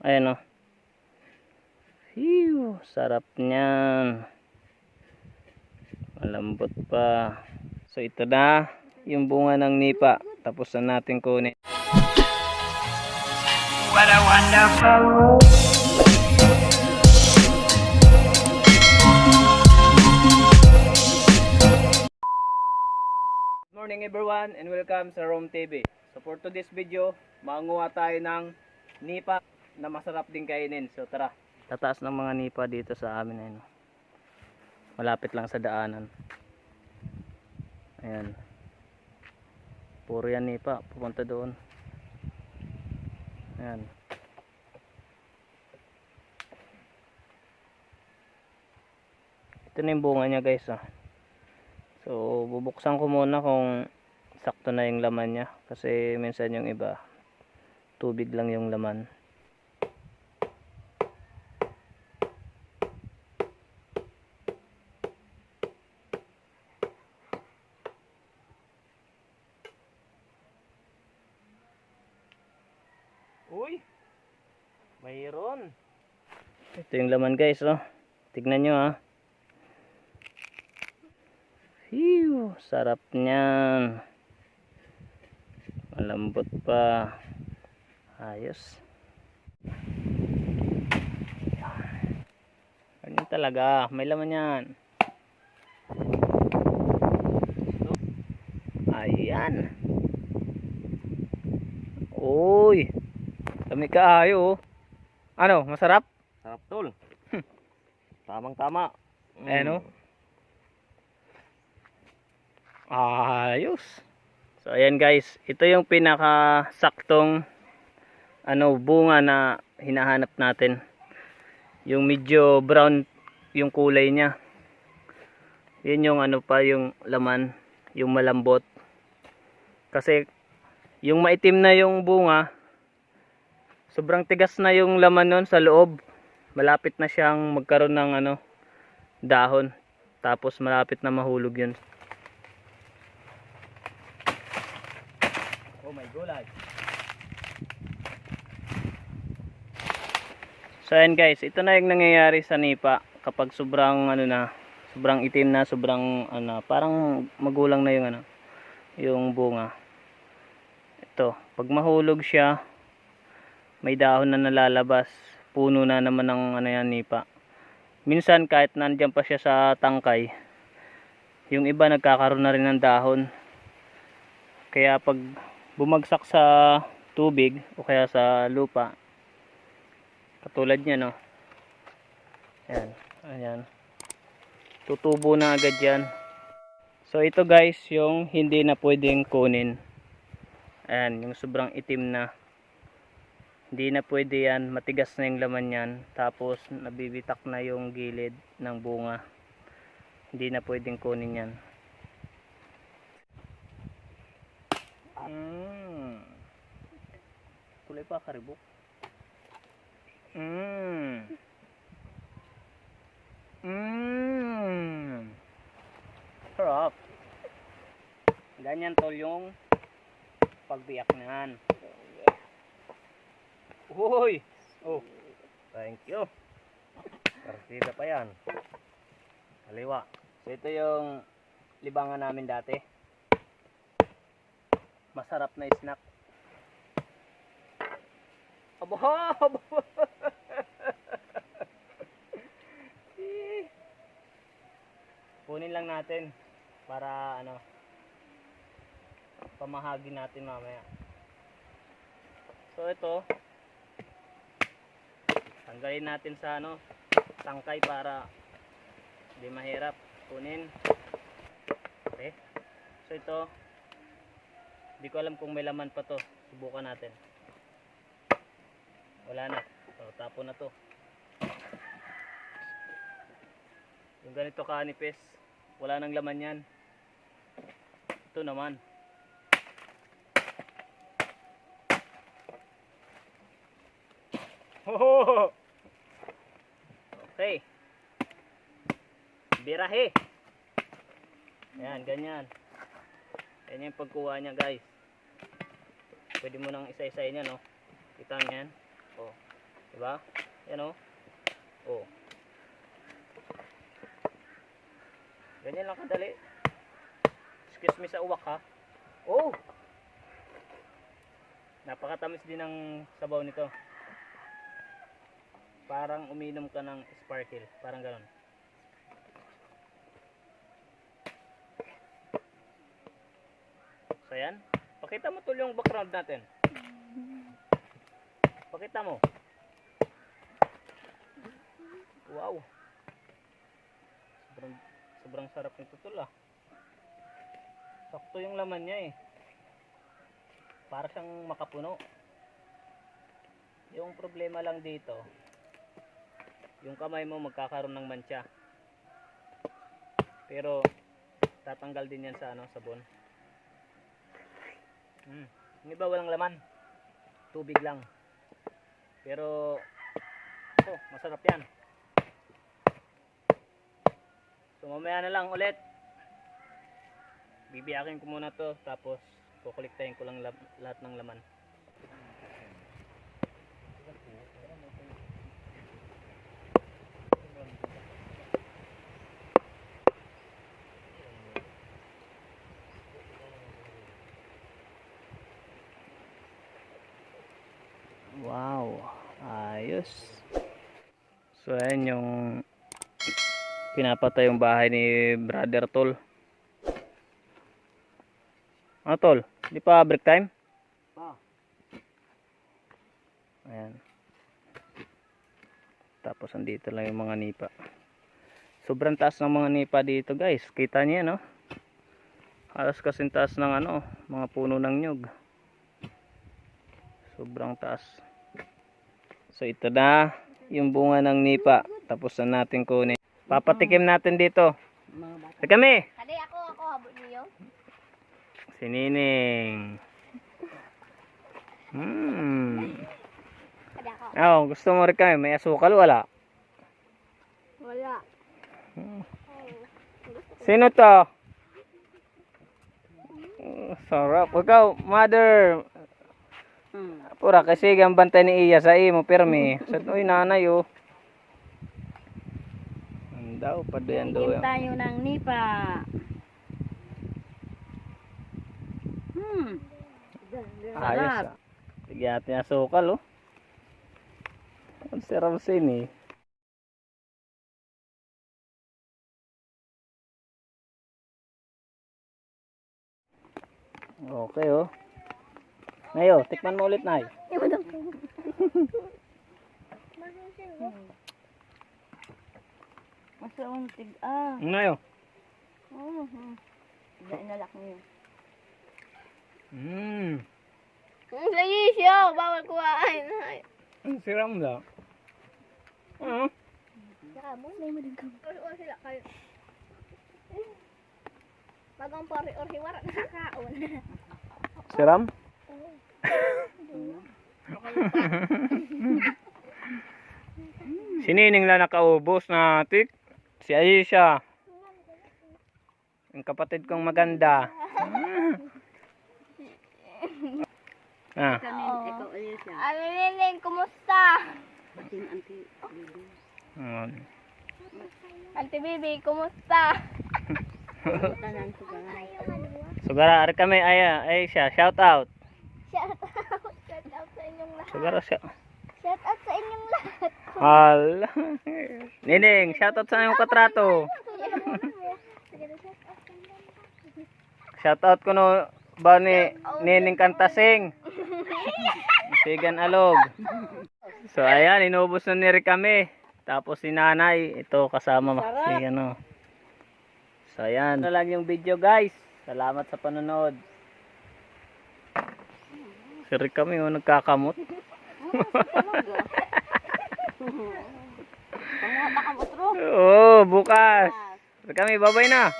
Ayan o. Phew, sarap niyan. Malambot pa. So ito na yung bunga ng nipa. Tapos na natin kunin. What a wonderful world. Morning everyone and welcome sa Rome TV. So for today's video, manguha tayo ng nipa na masarap din kainin. So tara, tataas ng mga nipa dito sa amin ayun. Malapit lang sa daanan. Ayan. Puro yan nipa, pupunta doon. Ayan. Ito na yung bunga niya guys ah. So, bubuksan ko muna kung sakto na yung laman niya. Kasi minsan yung iba, tubig lang yung laman. Uy! Mayroon! Ito yung laman guys, oh. Tignan nyo ah. Phew, sarap niyan. Malambot pa. Ayos. Ganyan talaga. May laman yan. Ayan. Uy. Dami kaayo oh. Ano, masarap? Sarap tol. Tamang tama. Ayan oh. Ayos. So ayan guys, ito yung pinaka saktong ano bunga na hinahanap natin. Yung medyo brown yung kulay niya. Yun yung ano pa yung laman, yung malambot. Kasi yung maitim na yung bunga, sobrang tigas na yung laman nun sa loob. Malapit na siyang magkaroon ng ano dahon. Tapos malapit na mahulog yun. Oh my gulay. So ayan guys, ito na yung nangyayari sa nipa kapag sobrang ano na, sobrang itim na, sobrang ano, parang magulang na yung ano, yung bunga. Ito, pag mahulog siya, may dahon na nalalabas, puno na naman ng ano yan nipa. Minsan kahit nandiyan pa siya sa tangkay, yung iba nagkakaroon na rin ng dahon. Kaya pag bumagsak sa tubig o kaya sa lupa katulad niya no? Ayan ayan. Tutubo na agad yan. So ito guys yung hindi na pwedeng kunin. Ayan yung sobrang itim na hindi na pwede yan matigas na yung laman yan tapos nabibitak na yung gilid ng bunga hindi na pwedeng kunin yan Mm. Kulay pa karibok. Mm. Mm. Sarap. Ganyan tol yung pagbiyak niyan. Uy. Oh. Thank you. Partida pa yan. Kaliwa. So ito yung libangan namin dati. Masarap na snack. Abo, abo. Kunin lang natin para ano pamahagi natin mamaya. So ito tanggalin natin sa ano tangkay para hindi mahirap kunin. Okay. So ito hindi ko alam kung may laman pa to. Subukan natin. Wala na. So, tapo na to. Yung ganito kanipes, wala nang laman yan. Ito naman. Hoho! Okay. Birahe. Ayan, ganyan. Yan yung pagkuha niya guys. Pwede mo nang isa-isayin yan, no? Kita niyo yan? Oh. Diba? Yan o. Oh. Ganyan lang kadali. Excuse me sa uwak ha. Oh! Napakatamis din ng sabaw nito. Parang uminom ka ng sparkle. Parang ganon. So yan. Pakita mo tol yung background natin. Pakita mo. Wow. Sobrang, sobrang sarap nito tol ah. Sakto yung laman niya eh. Para siyang makapuno. Yung problema lang dito, yung kamay mo magkakaroon ng mancha. Pero tatanggal din yan sa ano, sabon. Mm. Yung iba walang laman. Tubig lang. Pero oh, masarap yan. So mamaya na lang ulit. Bibiyakin ko muna to tapos kukuliktahin ko lang lahat ng laman. Wow, ayos. So ayan yung pinapatay yung bahay ni Brother Tol. Ano Tol? Di pa break time? Pa. Ayan. Tapos andito lang yung mga nipa. Sobrang taas ng mga nipa dito guys. Kita niyo no? Halos kasing taas ng ano, mga puno ng nyug. Sobrang taas. So ito na yung bunga ng nipa. Tapos na natin kunin. Papatikim natin dito. Sa kami. Kali ako, ako habot niyo. Si Nining. Hmm. Oh, gusto mo rin kami. May asukal wala. Wala. Sino to? Oh, sarap. Ikaw, mother. Pura kasi ang bantay ni Iya sa imo permi. Sa uy nanay oh. Ang daw pa doyan do. Tingin tayo ng nipa. Hmm. Ayos. ah. Bigyan natin ang asukal oh. Ang sarap sin eh. Okay oh. Ngayon, tikman mo ulit, Nay. Masauntig ah. Ngayon. Oh, hmm. Dahil nalak niyo. Mmm. Ang lagi siya, bawal kuhaan. Ang siram daw. Ah. Saka mo, may madagam. Or sila kayo. Bagang pari or hiwara nakakaon. Siram? Sinining lang nakaubos na tik. Si Aisha. Ang kapatid kong maganda. ah. Ikaw siya. Ano Nining, kumusta? Ating anti baby. Auntie Bibi, kumusta? Sugara, ari kami Aya, Aisha, shout out. Shout out. Shout out sa inyong. Sugara siya. Shout out sa inyong lahat. Hala. Nining, shout out sa iyong katrato. Shout out ko no ba ni Nining Kantasing. Sigan Alog. So ayan, inubos na ni kami. Tapos si nanay, ito kasama ma- si ano. So ayan, na lang yung video guys. Salamat sa panonood. Si Rick kami oh, nagkakamot. Oo, bukas. Rick kami, babay na.